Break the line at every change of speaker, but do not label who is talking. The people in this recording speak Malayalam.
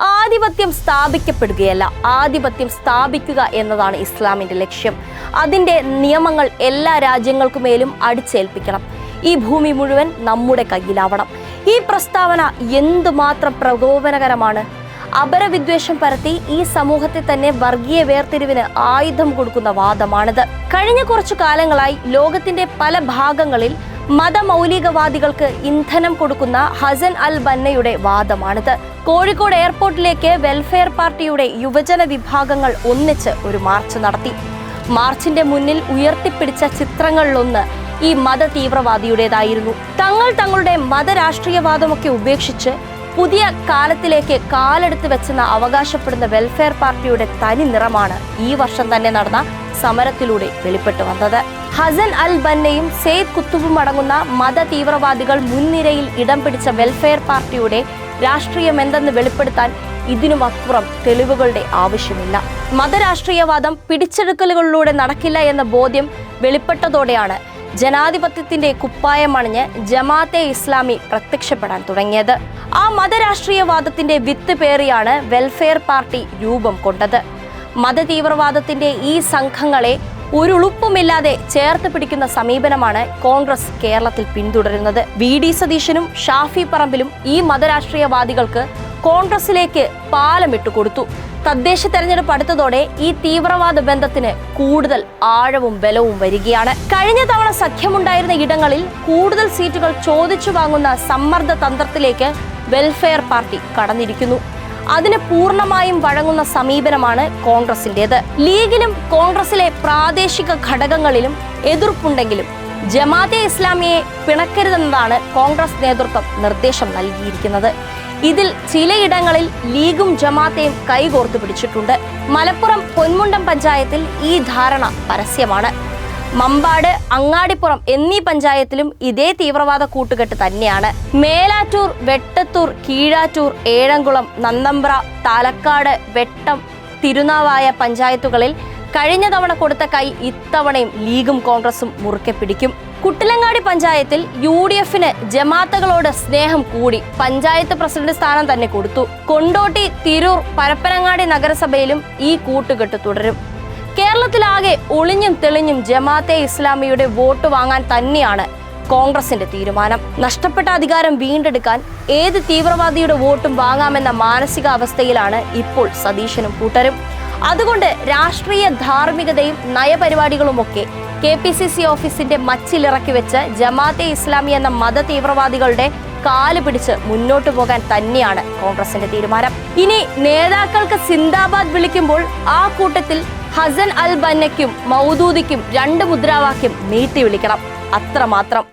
ആധിപത്യം സ്ഥാപിക്കപ്പെടുകയല്ല. ആധിപത്യം സ്ഥാപിക്കുക എന്നതാണ് ഇസ്ലാമിന്റെ ലക്ഷ്യം. അതിന്റെ നിയമങ്ങൾ എല്ലാ രാജ്യങ്ങൾക്കുമേലും അടിച്ചേൽപ്പിക്കണം. ഈ ഭൂമി മുഴുവൻ നമ്മുടെ കയ്യിലാവണം. ഈ പ്രസ്താവന എന്തുമാത്രം പ്രകോപനകരമാണ്? അപരവിദ്വേഷം പരത്തി ഈ സമൂഹത്തെ തന്നെ വർഗീയ വേർതിരിവിന് ആയുധം കൊടുക്കുന്ന വാദമാണിത്. കഴിഞ്ഞ കുറച്ചു കാലങ്ങളായി ലോകത്തിന്റെ പല ഭാഗങ്ങളിൽ മതമൗലികവാദികൾക്ക് ഇന്ധനം കൊടുക്കുന്ന ഹസൻ അൽ ബന്നയുടെ വാദമാണിത്. കോഴിക്കോട് എയർപോർട്ടിലേക്ക് വെൽഫെയർ പാർട്ടിയുടെ യുവജന വിഭാഗങ്ങൾ ഒന്നിച്ച് ഒരു മാർച്ച് നടത്തി. മാർച്ചിന്റെ മുന്നിൽ ഉയർത്തിപ്പിടിച്ച ചിത്രങ്ങളിലൊന്ന് ഈ മത തീവ്രവാദിയുടേതായിരുന്നു. തങ്ങൾ തങ്ങളുടെ മതരാഷ്ട്രീയവാദമൊക്കെ ഉപേക്ഷിച്ച് പുതിയ കാലത്തിലേക്ക് കാലെടുത്ത് വെച്ചെന്ന് അവകാശപ്പെടുന്ന വെൽഫെയർ പാർട്ടിയുടെ തനി നിറമാണ് ഈ വർഷം തന്നെ നടന്ന സമരത്തിലൂടെ വെളിപ്പെട്ടു വന്നത്. ഹസൻ അൽ ബന്നയും സെയ്ദ് കുത്തുബും അടങ്ങുന്ന മത തീവ്രവാദികൾ മുൻനിരയിൽ ഇടം പിടിച്ച വെൽഫെയർ പാർട്ടിയുടെ രാഷ്ട്രീയം എന്തെന്ന് വെളിപ്പെടുത്താൻ ഇതിനുമപ്പുറം തെളിവുകളുടെ ആവശ്യമില്ല. മതരാഷ്ട്രീയവാദം പിടിച്ചെടുക്കലുകളിലൂടെ നടക്കില്ല എന്ന ബോധ്യം വെളിപ്പെട്ടതോടെയാണ് ജനാധിപത്യത്തിന്റെ കുപ്പായം അണിഞ്ഞ് ജമാഅത്തെ ഇസ്ലാമി പ്രത്യക്ഷപ്പെടാൻ തുടങ്ങിയത്. ആ മതരാഷ്ട്രീയവാദത്തിന്റെ വിത്ത് പേറിയാണ് വെൽഫെയർ പാർട്ടി രൂപം കൊണ്ടത്. മതതീവ്രവാദത്തിന്റെ ഈ സംഘങ്ങളെ ഒരു ഉളുപ്പുമില്ലാതെ ചേർത്ത് പിടിക്കുന്ന സമീപനമാണ് കോൺഗ്രസ് കേരളത്തിൽ പിന്തുടരുന്നത്. വി. ഡി. സതീശനും ഷാഫി പറമ്പിലും ഈ മതരാഷ്ട്രീയവാദികൾക്ക് കോൺഗ്രസിലേക്ക് പാലമിട്ടു കൊടുത്തു. തദ്ദേശ തെരഞ്ഞെടുപ്പ് അടുത്തതോടെ ഈ തീവ്രവാദ ബന്ധത്തിന് കൂടുതൽ ആഴവും ബലവും വരികയാണ്. കഴിഞ്ഞ തവണ സഖ്യമുണ്ടായിരുന്ന ഇടങ്ങളിൽ കൂടുതൽ സീറ്റുകൾ ചോദിച്ചു വാങ്ങുന്ന സമ്മർദ്ദ തന്ത്രത്തിലേക്ക് വെൽഫെയർ പാർട്ടി കടന്നിരിക്കുന്നു. അതിന് പൂർണമായും വഴങ്ങുന്ന സമീപനമാണ് കോൺഗ്രസിന്റേത്. ലീഗിലും കോൺഗ്രസിലെ പ്രാദേശിക ഘടകങ്ങളിലും എതിർപ്പുണ്ടെങ്കിലും ജമാഅത്തെ ഇസ്ലാമിയെ പിണക്കരുതെന്നതാണ് കോൺഗ്രസ് നേതൃത്വം നിർദ്ദേശം നൽകിയിരിക്കുന്നത്. ഇതിൽ ചിലയിടങ്ങളിൽ ലീഗും ജമാഅത്തെയും കൈകോർത്തു പിടിച്ചിട്ടുണ്ട്. മലപ്പുറം പൊന്മുണ്ടം പഞ്ചായത്തിൽ ഈ ധാരണ പരസ്യമാണ്. മമ്പാട് അങ്ങാടിപ്പുറം എന്നീ പഞ്ചായത്തിലും ഇതേ തീവ്രവാദ കൂട്ടുകെട്ട് തന്നെയാണ്. മേലാറ്റൂർ വെട്ടത്തൂർ കീഴാറ്റൂർ ഏഴംകുളം നന്നമ്പ്ര തലക്കാട് വെട്ടം തിരുനാവായ പഞ്ചായത്തുകളിൽ കഴിഞ്ഞ തവണ കൊടുത്ത കൈ ഇത്തവണയും ലീഗും കോൺഗ്രസും മുറുക്കെ പിടിക്കും. കുട്ടിലങ്ങാടി പഞ്ചായത്തിൽ യു ഡി എഫിന് ജമാത്തകളോട് സ്നേഹം കൂടി പഞ്ചായത്ത് പ്രസിഡന്റ് സ്ഥാനം തന്നെ കൊടുത്തു. കൊണ്ടോട്ടി തിരൂർ പരപ്പനങ്ങാടി നഗരസഭയിലും ഈ കൂട്ടുകെട്ട് തുടരും. കേരളത്തിലാകെ ഒളിഞ്ഞും തെളിഞ്ഞും ജമാഅത്തെ ഇസ്ലാമിയുടെ വോട്ട് വാങ്ങാൻ തന്നെയാണ് കോൺഗ്രസിന്റെ തീരുമാനം. നഷ്ടപ്പെട്ട അധികാരം വീണ്ടെടുക്കാൻ ഏത് തീവ്രവാദിയുടെ വോട്ടും വാങ്ങാമെന്ന മാനസികാവസ്ഥയിലാണ് ഇപ്പോൾ സതീശനും കൂട്ടരും. അതുകൊണ്ട് രാഷ്ട്രീയ ധാർമ്മികതയും നയപരിപാടികളുമൊക്കെ കെ പി സി സി ഓഫീസിന്റെ മച്ചിലിറക്കി വെച്ച് ജമാഅത്തെ ഇസ്ലാമി എന്ന മത തീവ്രവാദികളുടെ കാൽ പിടിച്ച് മുന്നോട്ടു പോകാൻ തന്നെയാണ് കോൺഗ്രസിന്റെ തീരുമാനം. ഇനി നേതാക്കൾക്ക് സിന്ദാബാദ് വിളിക്കുമ്പോൾ ആ കൂട്ടത്തിൽ ഹസൻ അൽ ബന്നയ്ക്കും മൗദൂദിക്കും രണ്ട് മുദ്രാവാക്യം നീട്ടി വിളിക്കണം. അത്രമാത്രം.